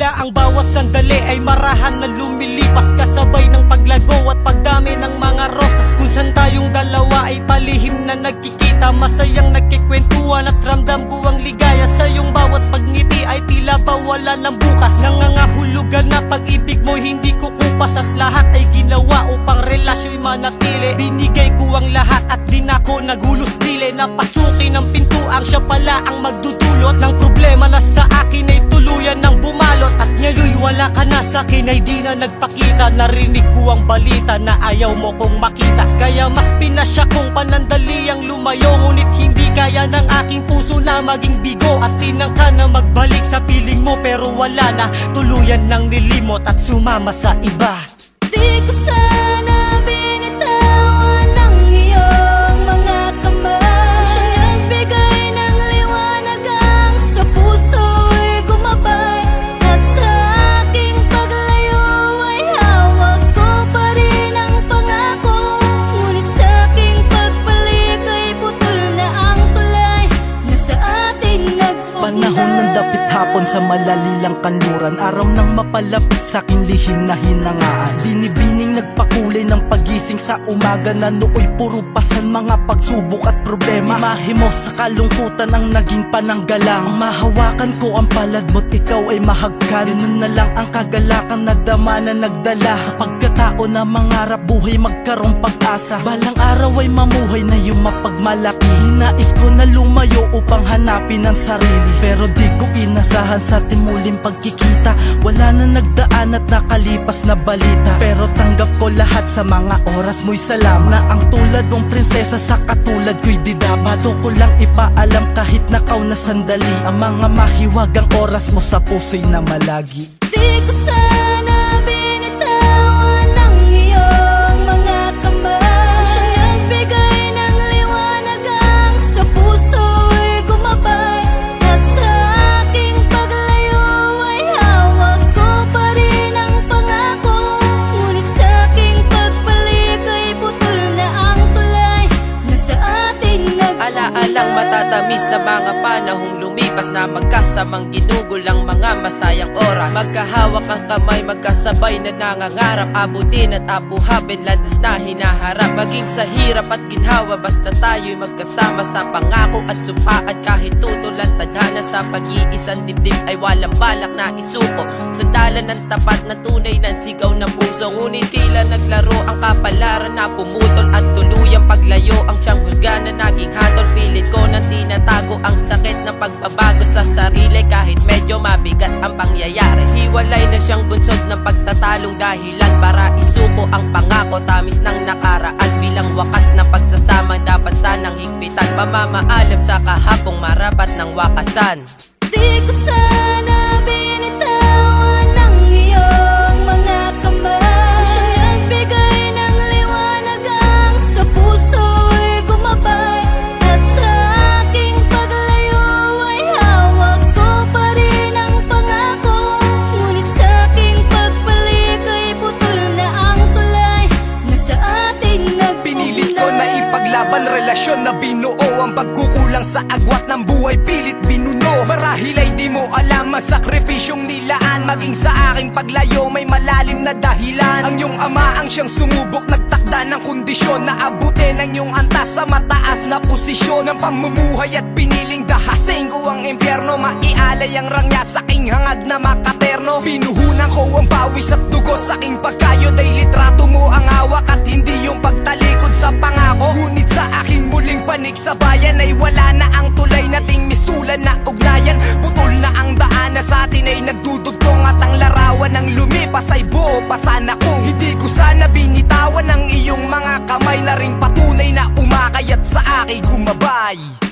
Tila ang bawat sandali ay marahan na lumilipas. Kasabay ng paglago at pagdami ng mga rosas. Kung saan tayong dalawa ay palihim na nagkikita. Masayang nagkikwentuhan at ramdam ko ang ligaya. Sa iyong bawat pagngiti ay tila ba wala ng bukas. Nangangahulugan na pag-ibig mo hindi ko kupas At lahat ay ginawa upang relasyo'y manatili. Binigay ko ang lahat at di na ako nagulos dili. Napasukin ng pintuang siya pala ang magdudulot Ng problema na sa akin ay tuluyan ng bumalot At ngayon wala ka na. Sa akin ay di na nagpakita. Narinig ko ang balita na ayaw mo kong makita. Kaya mas pinasya kong panandaliang lumayo. Ngunit hindi kaya ng aking puso na maging bigo. At tinangka na magbalik sa piling mo Pero wala na. Tuluyan ng nilimot at sumama sa iba. Di ko sana hapon sa malalilang kanluran Araw nang mapalapit sa aking lihim na hinangaan. Binibining nagpakulay ng pagising sa umaga Na nooy puro pasan mga pagsubok at problema. Imahe sa kalungkutan ang naging pananggalang. Mahawakan ko ang palad mo't ikaw ay mahagkan. Ganun na lang ang kagalakan na dama na nagdala. Sa pagkatao na mangarap buhay magkaroong pag-asa. Balang araw ay mamuhay na yung mapagmalaki. Hinais ko na lumayo upang hanapin ang sarili. Pero di ko inasahan sa timuling pagkikita. Wala na nagdaan at nakalipas na balita. Pero tanggap ko lahat sa mga oras mo'y salam Na ang tulad mong prinsesa sa katulad ko'y di dapat. Gusto ko lang ipaalam kahit nakaw na sandali. Ang mga mahiwagang oras mo sa puso'y na malagi. Di ko sana Matatamis na mga panahong lumipas na magkasamang ginugol ang mga masayang oras. Magkahawak ang kamay, magkasabay na nangangarap. Abutin at apuhabin, landas na hinaharap. Maging sa hirap at ginhawa, basta tayo'y magkasama Sa pangako at sumpaan kahit tutulan Tadhana sa pag-iisang dibdib ay walang balak na isuko. Sandalan ng tapat na tunay ng sigaw ng puso Ngunit tila naglaro ang kapalaran na pumutol At tuluyang paglayo. Ang siyang husga na naging hatol Pilit ko nang tinatago ang sakit ng pagbabago sa sarili Kahit medyo mabigat ang pangyayari. Hiwalay na siyang bunsod ng pagtatalong dahilan Para isuko ang pangako. Tamis ng nakaraan Bilang wakas na pagsasama dapat sanang higpitan. Pamamaalam sa kahapong marapat ng wakasan. Di ko sana ipaglaban relasyon na binuo Ang pagkukulang sa agwat ng buhay pilit binuno. Marahil ay di mo alam ang sakripisyong nilaan. Maging sa aking paglayo may malalim na dahilan. Ang iyong ama ang siyang sumubok Nagtakda ng kondisyon. Na abutin ang iyong antas Sa mataas na posisyon. Ng pamumuhay at piniling dahasin ko ang impyerno. Maialay ang rangya sa aking hangad na makaterno. Pinuhunan ko ang pawis at dugo sa aking pagkayod Ay litrato mo ang hawak at hindi yung pagtalikod wala na ang tulay nating mistulan na ugnayan. Putol na ang daan na sa atin ay nagdudugtong At ang larawan ng lumipas ay buo pa. Sana kung Hindi ko sana binitawan ang iyong mga kamay Na ring patunay na umakay at sa akin gumabay